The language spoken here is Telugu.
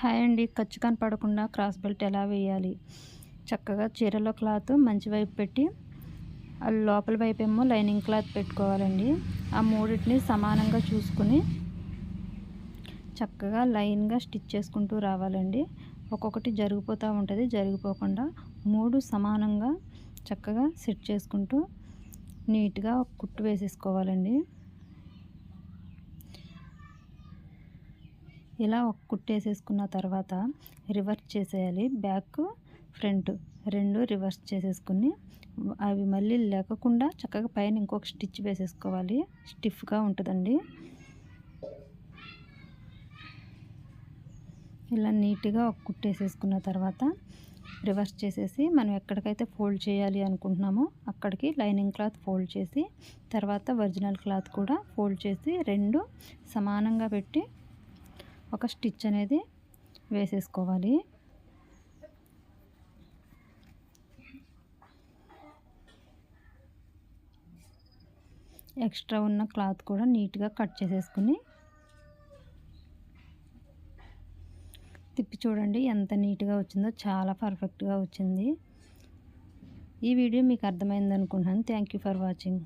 హాయ్ అండి. ఖర్చు కనపడకుండా క్రాస్ బెల్ట్ ఎలా వేయాలి? చక్కగా చీరలో క్లాత్ మంచి వైపు పెట్టి లోపల వైపు ఏమో లైనింగ్ క్లాత్ పెట్టుకోవాలండి. ఆ మూడింటిని సమానంగా చూసుకుని చక్కగా లైన్గా స్టిచ్ చేసుకుంటూ రావాలండి. ఒక్కొక్కటి జరిగిపోతూ ఉంటుంది జరిగిపోకుండా మూడు సమానంగా చక్కగా సెట్ చేసుకుంటూ నీట్గా కుట్టు వేసేసుకోవాలండి. ఇలా ఒక కుట్టేసేసుకున్న తర్వాత రివర్స్ చేసేయాలి. బ్యాక్ ఫ్రంట్ రెండు రివర్స్ చేసేసుకుని అవి మళ్ళీ లేకుండా చక్కగా పైన ఇంకొక స్టిచ్ వేసేసుకోవాలి. స్టిఫ్గా ఉంటుందండి. ఇలా నీట్గా ఒక కుట్టేసేసుకున్న తర్వాత రివర్స్ చేసేసి మనం ఎక్కడికైతే ఫోల్డ్ చేయాలి అనుకుంటున్నామో అక్కడికి లైనింగ్ క్లాత్ ఫోల్డ్ చేసి తర్వాత ఒరిజినల్ క్లాత్ కూడా ఫోల్డ్ చేసి రెండు సమానంగా పెట్టి ఒక స్టిచ్ అనేది వేసేసుకోవాలి. ఎక్స్ట్రా ఉన్న క్లాత్ కూడా నీట్గా కట్ చేసేసుకుని తిప్పి చూడండి ఎంత నీట్గా వచ్చిందో చాలా పర్ఫెక్ట్గా వచ్చింది. ఈ వీడియో మీకు అర్థమైంది అనుకుంటున్నాను. Thank you for watching.